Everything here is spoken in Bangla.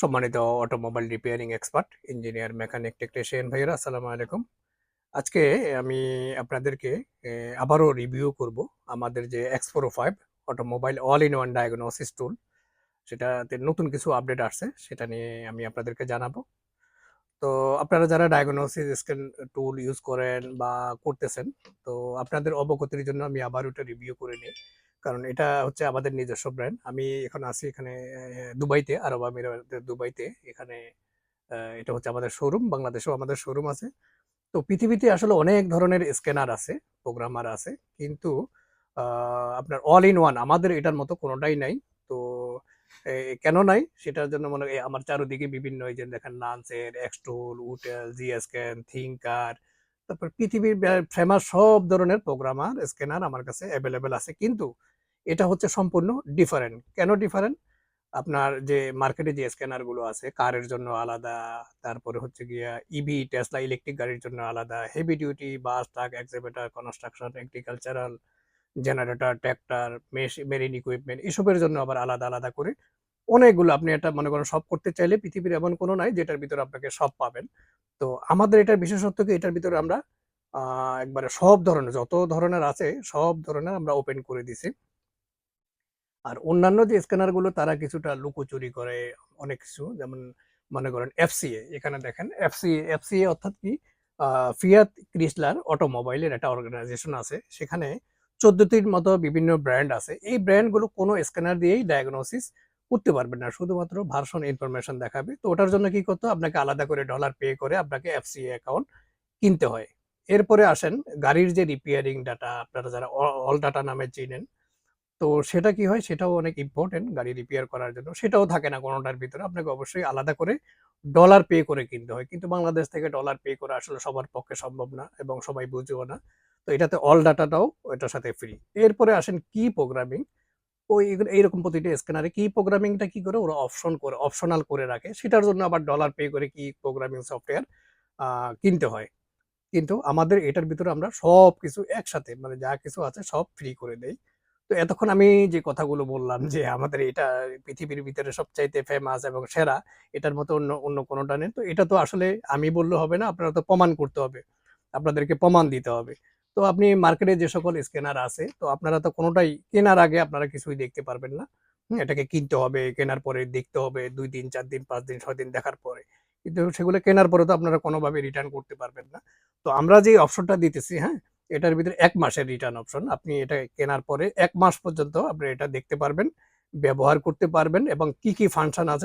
সম্মানিত automobile repairing expert engineer mechanic technician ভাইয়েরা, আসসালামু আলাইকুম। আজকে আমি আপনাদেরকে আবারও রিভিউ করব আমাদের যে X four five automobile all in one diagnosis tool সেটাতে নতুন কিছু আপডেট আসছে, সেটা নিয়ে আমি আপনাদেরকে জানাব। তো আপনারা যারা ডায়াগনোসিস স্ক্যান টুল ইউজ করেন বা করতেছেন, তো আপনাদের অবগতির জন্য আমি আবার ওটা রিভিউ করে নিই। কারণ এটা হচ্ছে আমাদের নিজস্ব ব্র্যান্ড আমি এখন আছি এখানে দুবাইতে, আরব আমিরাতের দুবাইতে। এখানে এটা হচ্ছে আমাদের শোরুম বাংলাদেশেও আমাদের শোরুম আছে। তো পৃথিবীতে আসলে অনেক ধরনের স্ক্যানার আছে প্রোগ্রামার আছে, কিন্তু আপনার অল ইন ওয়ান আমাদের এটার মতো কোনোটাই নাই। তো কেন নাই? সেটার জন্য মনে হয় আমার চারিদিকে বিভিন্ন এই যে দেখেন লান্সের এক্সটুল উটেল জি স্ক্যান থিঙ্কার তারপর পৃথিবীর ফেমাস সব ধরনের প্রোগ্রামার স্ক্যানার আমার কাছে অ্যাভেলেবেল আছে। কিন্তু এটা হচ্ছে সম্পূর্ণ ডিফারেন্ট কেন ডিফারেন্ট আপনার যে মার্কেটে যে স্ক্যানারগুলো আছে কারের জন্য আলাদা, তারপরে হচ্ছে গিয়া ইভি টেসলা ইলেকট্রিক গাড়ির জন্য আলাদা heavy duty bus truck excavator construction agricultural generator tractor marine equipment এসবের জন্য আবার আলাদা আলাদা করে অনেকগুলো আপনি এটা মনে করেন সব করতে চাইলে পৃথিবীর এমন কোনো নাই যেটার ভিতরে আপনাকে সব পাবেন। তো আমাদের এটার বিশেষত্ব কি? এটার ভিতরে আমরা একবারে সব ধরনের, যত ধরনের আছে, সব ধরনের আমরা ওপেন করে দিছি। আর অন্যান্য যে স্ক্যানারগুলো, তারা কিছুটা লুকোচুরি করে অনেক কিছু। যেমন মনে করেন এফসিএ এখানে দেখেন এফসিএ এফসিএ অর্থাৎ কি? ফিয়াত ক্রিসলার অটোমোবাইলের একটা অর্গানাইজেশন আছে। সেখানে চোদ্দটির মতো বিভিন্ন ব্র্যান্ড আছে। এই ব্র্যান্ডগুলো কোনো স্ক্যানার দিয়েই ডায়াগনোসিস করতে পারবেন না। শুধুমাত্র ভার্সন ইনফরমেশন দেখাবে। তো ওটার জন্য কি করতে? আপনাকে আলাদা করে ডলার পে করে আপনাকে এফসিএ অ্যাকাউন্ট কিনতে হয়। এরপরে আসেন গাড়ির যে রিপেয়ারিং ডাটা আপনারা যারা অল ডাটা নামে চিনেন তো সেটা কি হয়? সেটাও অনেক ইম্পর্টেন্ট গাড়ি রিপেয়ার করার জন্য। সেটাও থাকে না কোনোটার ভিতরে। আপনাকে অবশ্যই আলাদা করে ডলার পে করে কিনতে হয়। কিন্তু বাংলাদেশ থেকে ডলার পে করা আসলে সবার পক্ষে সম্ভব না এবং সবাই বুঝেও না। তো এটাতে অল ডাটাটাও এটার সাথে ফ্রি এরপরে আসেন কি প্রোগ্রামিং ওই এইরকম প্রতিটা স্ক্যানারে কি প্রোগ্রামিংটা কি করে? ওরা অপশন করে অপশনাল করে রাখে। সেটার জন্য আবার ডলার পে করে কি প্রোগ্রামিং সফটওয়্যার কিনতে হয়। কিন্তু আমাদের এটার ভিতরে আমরা সব কিছু একসাথে মানে যা কিছু আছে সব ফ্রি করে দেই। তো এতক্ষণ আমি যে কথাগুলো বললাম যে আমাদের এটা পৃথিবীর ভিতরে সবচাইতে ফেমাস এবং সেরা, এটার মতো অন্য অন্য কোনোটা নেই। তো এটা তো আসলে আমি বললে হবে না, আপনারা তো প্রমাণ করতে হবে, আপনাদেরকে প্রমাণ দিতে হবে। তো আপনি মার্কেটে যে সকল স্ক্যানার আছে, তো আপনারা তো কোনোটাই কেনার আগে আপনারা কিছুই দেখতে পারবেন না। এটাকে কিনতে হবে, কেনার পরে দেখতে হবে, দুই দিন, চার দিন, পাঁচ দিন, ছয় দিন দেখার পরে। কিন্তু সেগুলো কেনার পরে তো আপনারা কোনোভাবে রিটার্ন করতে পারবেন না। তো আমরা যে অপশনটা দিতেছি হ্যাঁ এটার ভিতরে এক মাসের রিটার্ন অপশন আপনি এটা কেনার পরে এক মাস পর্যন্ত আপনি এটা দেখতে পারবেন, ব্যবহার করতে পারবেন এবং কি কি ফাংশন আছে